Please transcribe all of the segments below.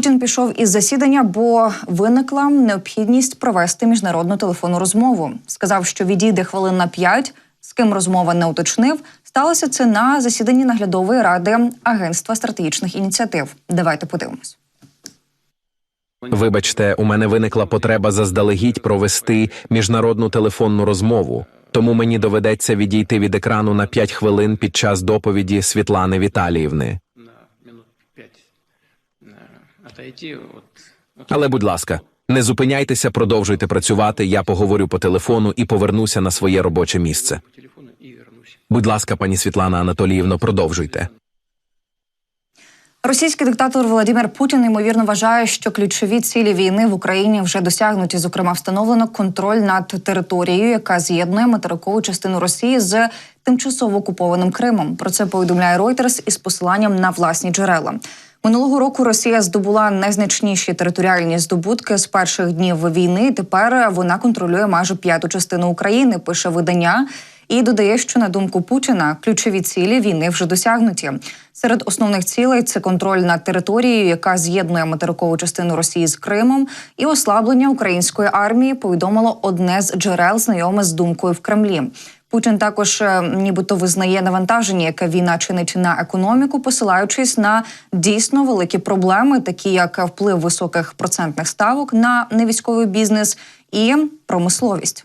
Путін пішов із засідання, бо виникла необхідність провести міжнародну телефонну розмову. Сказав, що відійде хвилин на п'ять. З ким розмова не уточнив. Сталося це на засіданні наглядової ради Агентства стратегічних ініціатив. Давайте подивимось. Вибачте, у мене виникла потреба заздалегідь провести міжнародну телефонну розмову, тому мені доведеться відійти від екрану на 5 хвилин під час доповіді Світлани Віталіївни. Але, будь ласка, не зупиняйтеся, продовжуйте працювати. Я поговорю по телефону і повернуся на своє робоче місце. Будь ласка, пані Світлана Анатоліївно, продовжуйте. Російський диктатор Володимир Путін ймовірно вважає, що ключові цілі війни в Україні вже досягнуті. Зокрема, встановлено контроль над територією, яка з'єднує материкову частину Росії з тимчасово окупованим Кримом. Про це повідомляє Reuters із посиланням на власні джерела. Минулого року Росія здобула найзначніші територіальні здобутки з перших днів війни. Тепер вона контролює майже п'яту частину України. Пише видання. І додає, що на думку Путіна ключові цілі війни вже досягнуті. Серед основних цілей це контроль над територією, яка з'єднує материкову частину Росії з Кримом, і ослаблення української армії. Повідомило одне з джерел, знайоме з думкою в Кремлі. Путін також е, нібито визнає навантаження, яке війна чинить на економіку, посилаючись на дійсно великі проблеми, такі як вплив високих процентних ставок на невійськовий бізнес і промисловість.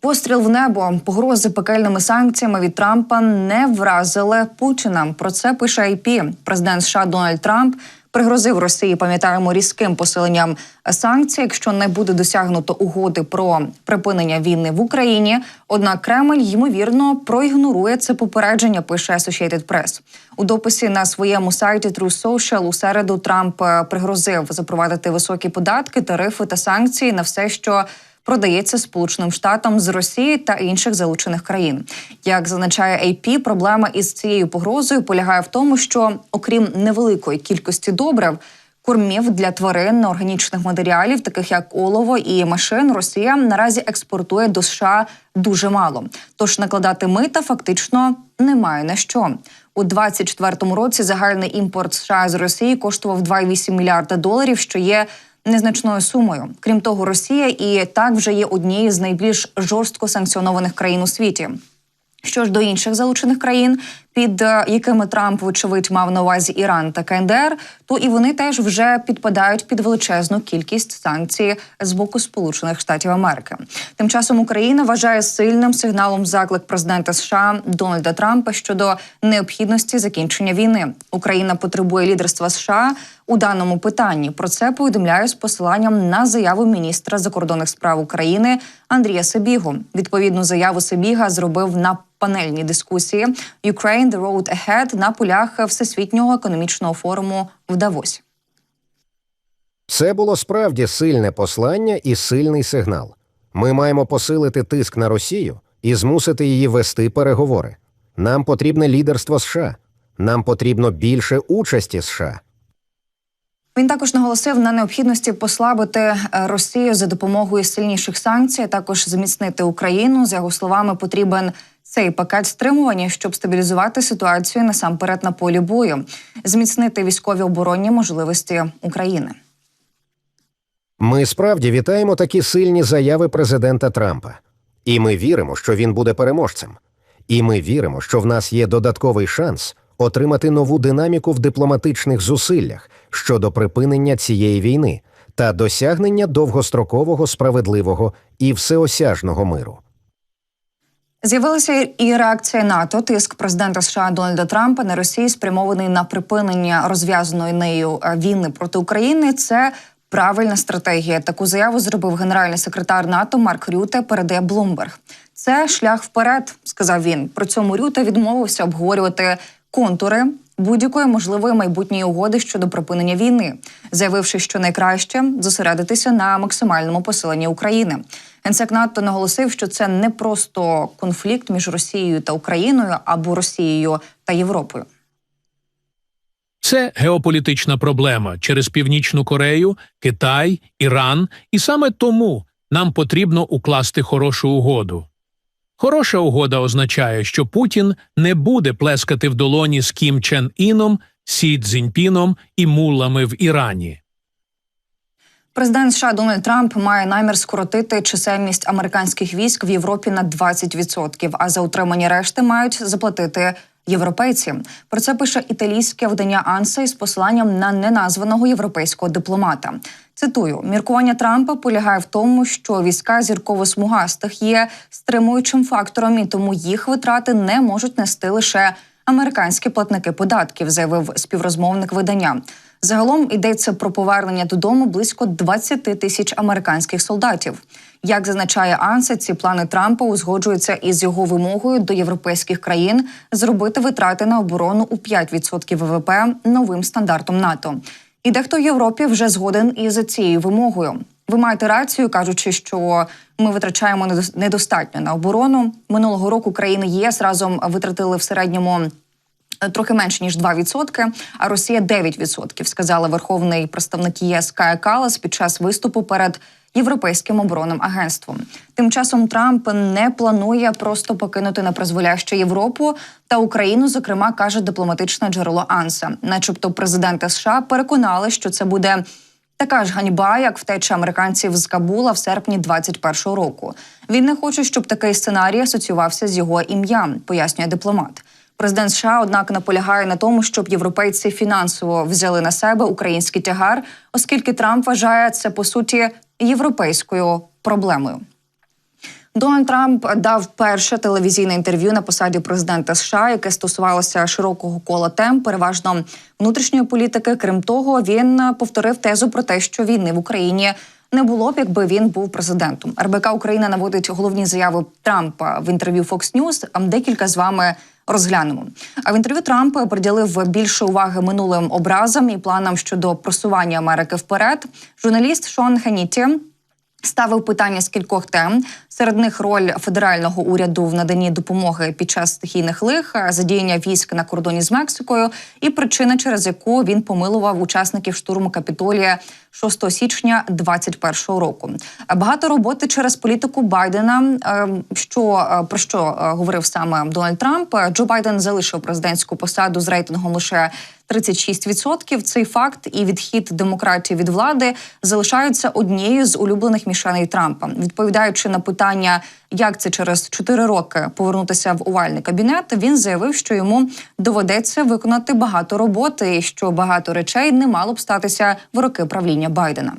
Постріл в небо, погрози пекельними санкціями від Трампа не вразили Путіна. Про це пише IP. Президент США Дональд Трамп пригрозив Росії, пам'ятаємо, різким посиленням санкцій, якщо не буде досягнуто угоди про припинення війни в Україні. Однак Кремль ймовірно проігнорує це попередження. Пише Associated Press. у дописі на своєму сайті True Social у середу Трамп е, пригрозив запровадити високі податки, тарифи та санкції на все, що продається Сполученим Штатам з Росії та інших залучених країн. Як зазначає AP, проблема із цією погрозою полягає в тому, що окрім невеликої кількості добрив. Кормів для тварин органічних матеріалів, таких як олово і машин, Росія наразі експортує до США дуже мало. Тож накладати мита фактично немає на що. У 2024 році загальний імпорт США з Росії коштував 2,8 мільярда доларів, що є незначною сумою. Крім того, Росія і так вже є однією з найбільш жорстко санкціонованих країн у світі. Що ж до інших залучених країн, під е, якими Трамп, вочевидь, мав на увазі Іран та КНДР, то і вони теж вже підпадають під величезну кількість санкцій з боку Сполучених Штатів Америки. Тим часом Україна вважає сильним сигналом заклик президента США Дональда Трампа щодо необхідності закінчення війни. Україна потребує лідерства США у даному питанні. Про це повідомляю з посиланням на заяву міністра закордонних справ України Андрія Сабігу. Відповідну заяву Сабіга зробив на панельній дискусії «Ukraine – the road ahead» на полях Всесвітнього економічного форуму в Давосі. Це було справді сильне послання і сильний сигнал. Ми маємо посилити тиск на Росію і змусити її вести переговори. Нам потрібне лідерство США. Нам потрібно більше участі США. Він також наголосив на необхідності послабити е, Росію за допомогою сильніших санкцій, а також зміцнити Україну. За його словами, потрібен цей пакет стримування, щоб стабілізувати ситуацію насамперед на полі бою, зміцнити військові оборонні можливості України. Ми справді вітаємо такі сильні заяви президента Трампа. І ми віримо, що він буде переможцем. І ми віримо, що в нас є додатковий шанс отримати нову динаміку в дипломатичних зусиллях щодо припинення цієї війни та досягнення довгострокового справедливого і всеосяжного миру. З'явилася і реакція НАТО. Тиск президента США Дональда Трампа на Росії спрямований на припинення розв'язаної нею е, війни проти України. Це правильна стратегія. Таку заяву зробив генеральний секретар НАТО Марк Рюте. Передає Блумберг. Це шлях вперед, сказав він. При цьому Рюте відмовився обговорювати контури будь-якої можливої майбутньої угоди щодо припинення війни, заявивши, що найкраще зосередитися на максимальному посиленні України. Генсек НАТО наголосив, що це не просто конфлікт між Росією та Україною або Росією та Європою. Це геополітична проблема через Північну Корею, Китай, Іран, і саме тому нам потрібно укласти хорошу угоду. Хороша угода означає, що Путін не буде плескати в долоні з Кім Чен Іном, Сі Цзіньпіном і мулами в Ірані. Президент США Дональд Трамп має намір скоротити чисельність американських військ в Європі на 20%, а за утримання решти мають заплатити європейці. Про це пише італійське видання Анса із посиланням на неназваного європейського дипломата. Цитую: міркування Трампа полягає в тому, що війська зірково-смугастих є стримуючим фактором, і тому їх витрати не можуть нести лише американські платники податків, заявив співрозмовник видання. Загалом йдеться про повернення додому близько 20 тисяч американських солдатів. Як зазначає Анса, ці плани Трампа узгоджуються із його вимогою до європейських країн зробити витрати на оборону у 5% ВВП новим стандартом НАТО. І дехто в Європі вже згоден із цією вимогою. Ви маєте рацію, кажучи, що ми витрачаємо недос- недостатньо на оборону. Минулого року країни ЄС разом витратили в середньому трохи менше ніж 2%, а Росія 9%, сказала верховний представник ЄС Кая Калас під час виступу перед Європейським оборонним агентством. Тим часом Трамп не планує просто покинути непризволяще Європу та Україну. Зокрема, каже дипломатичне джерело Анса, начебто президенти США переконали, що це буде. Така ж ганьба, як втеча американців з Кабула в серпні 21-го року. Він не хоче, щоб такий сценарій асоціювався з його ім'ям, пояснює дипломат. Президент США, однак, наполягає на тому, щоб європейці фінансово взяли на себе український тягар, оскільки Трамп вважає це по суті європейською проблемою. Дональд Трамп дав перше телевізійне інтерв'ю на посаді президента США, яке стосувалося широкого кола тем, переважно внутрішньої політики. Крім того, він повторив тезу про те, що війни в Україні не було б, якби він був президентом. РБК Україна наводить головні заяви Трампа в інтерв'ю Fox News. А Декілька з вами розглянемо. А в інтерв'ю Трамп приділив більше уваги минулим образам і планам щодо просування Америки вперед. Журналіст Шон Хеніті ставив питання з кількох тем. Серед них роль федерального уряду в наданні допомоги під час стихійних лих, задіяння військ на кордоні з Мексикою і причина, через яку він помилував учасників штурму Капітолія 6 січня 2021 року. Багато роботи через політику Байдена. Е, Що е, про що е, говорив саме Дональд Трамп? Джо Байден залишив президентську посаду з рейтингом лише 36%. Цей факт і відхід демократії від влади залишаються однією з улюблених мішеней Трампа. Відповідаючи на питання, як це через 4 роки повернутися в овальний кабінет, він заявив, що йому доведеться виконати багато роботи, і що багато речей не мало б статися в роки правління Байдена.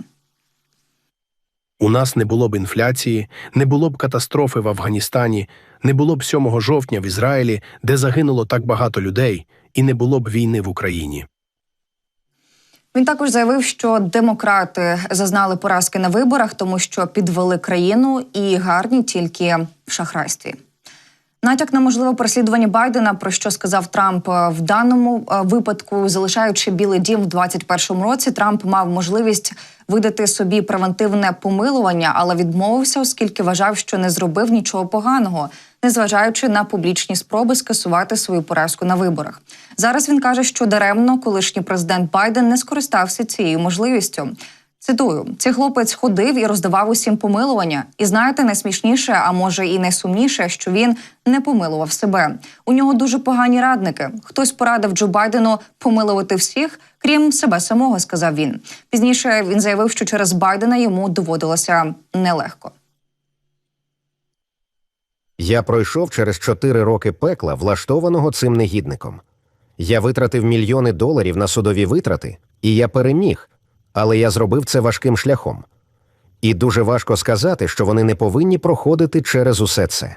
У нас не було б інфляції, не було б катастрофи в Афганістані, не було б 7 жовтня в Ізраїлі, де загинуло так багато людей, і не було б війни в Україні. Він також заявив, що демократи зазнали поразки на виборах, тому що підвели країну і гарні тільки в шахрайстві. Натяк на можливе переслідування Байдена, про що сказав Трамп е, в даному е, випадку, залишаючи Білий Дім в 2021 році, Трамп мав можливість видати собі превентивне помилування, але відмовився, оскільки вважав, що не зробив нічого поганого, незважаючи на публічні спроби скасувати свою поразку на виборах. Зараз він каже, що даремно колишній президент Байден не скористався цією можливістю. Цитую, цей хлопець ходив і роздавав усім помилування. І знаєте, найсмішніше, а може і найсумніше, що він не помилував себе. У нього дуже погані радники. Хтось порадив Джо Байдену помилувати всіх, крім себе самого, сказав він. Пізніше він заявив, що через Байдена йому доводилося нелегко. Я пройшов через чотири роки пекла, влаштованого цим негідником. Я витратив мільйони доларів на судові витрати, і я переміг, але я зробив це важким шляхом. І дуже важко сказати, що вони не повинні проходити через усе це.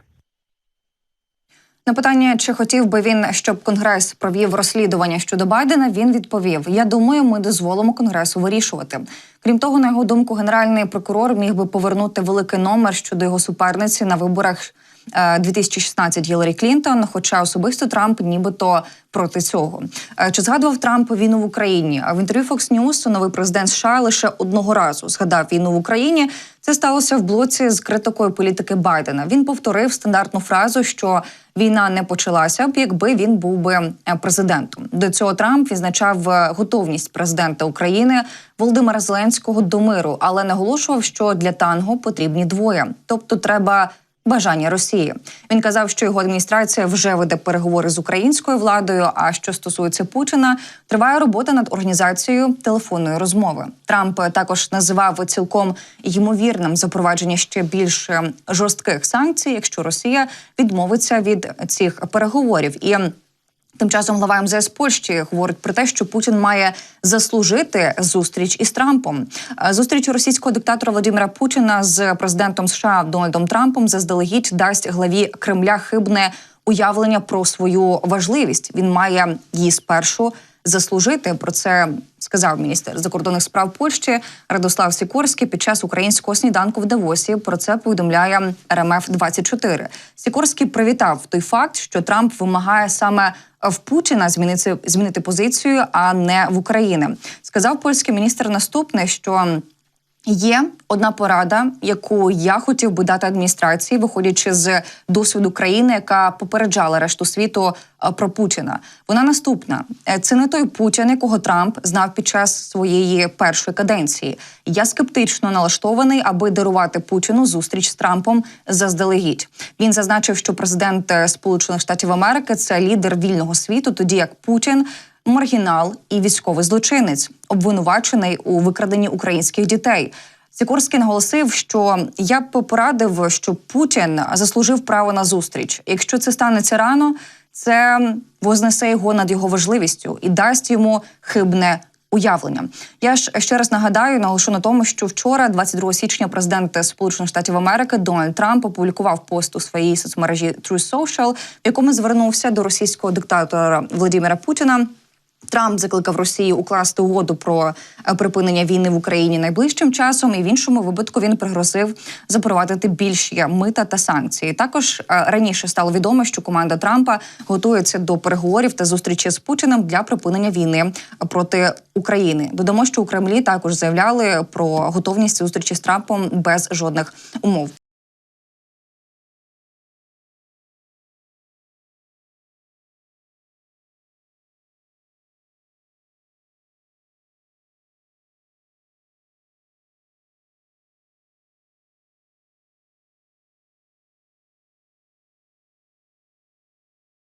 На питання, чи хотів би він, щоб конгрес провів розслідування щодо Байдена, він відповів: Я думаю, ми дозволимо конгресу вирішувати. Крім того, на його думку, генеральний прокурор міг би повернути великий номер щодо його суперниці на виборах 2016 Гіларі Клінтон. Хоча особисто Трамп нібито проти цього. Е, Чи згадував Трамп війну в Україні? А в інтерв'ю Fox News новий президент США лише одного разу згадав війну в Україні. Це сталося в блоці з критикою політики Байдена. Він повторив стандартну фразу, що війна не почалася б, якби він був би е, президентом. До цього Трамп відзначав е, готовність президента України Володимира Зеленського до миру, але наголошував, що для танго потрібні двоє, тобто треба бажання Росії. Він казав, що його адміністрація вже веде переговори з українською владою. А що стосується Путіна, триває робота над організацією телефонної розмови. Трамп також називав цілком ймовірним запровадження ще більш жорстких санкцій, якщо Росія відмовиться від цих переговорів і. Тим часом глава МЗС Польщі говорить про те, що Путін має заслужити зустріч із Трампом. Е, Зустріч російського диктатора Владимира Путіна з президентом США Дональдом Трампом заздалегідь дасть главі Кремля хибне уявлення про свою важливість. Він має її спершу заслужити. Про це сказав міністр закордонних справ Польщі Радослав Сікорський під час українського сніданку в Давосі. Про це повідомляє РМФ 24 Сікорський привітав той факт, що Трамп вимагає саме в Путіна змінити змінити позицію, а не в Україні. Сказав польський міністр наступне, що Є одна порада, яку я хотів би дати адміністрації, виходячи з досвіду країни, яка попереджала решту світу е, про Путіна. Вона наступна: Е, це не той Путін, якого Трамп знав під час своєї першої каденції. Я скептично налаштований, аби дарувати Путіну зустріч з Трампом заздалегідь. Він зазначив, що президент е, Сполучених Штатів Америки це лідер вільного світу, тоді як Путін маргінал і військовий злочинець, обвинувачений у викраденні українських дітей. Сікорський наголосив, що я б порадив, що Путін заслужив право на зустріч. Якщо це станеться рано, це вознесе його над його важливістю і дасть йому хибне уявлення. Я ж ще раз нагадаю, наголошу на тому, що вчора, 22 січня, президент Сполучених Штатів Америки Дональд Трамп опублікував пост у своїй соцмережі True Social, в якому звернувся до російського диктатора Владимира Путіна. Трамп закликав Росію укласти угоду про е, припинення війни в Україні найближчим часом, і в іншому випадку він пригрозив запровадити більші мита та санкції. Також е, раніше стало відомо, що команда Трампа готується до переговорів та зустрічі з Путіним для припинення війни проти України. Додамо, що у Кремлі також заявляли про готовність зустрічі з Трампом без жодних умов.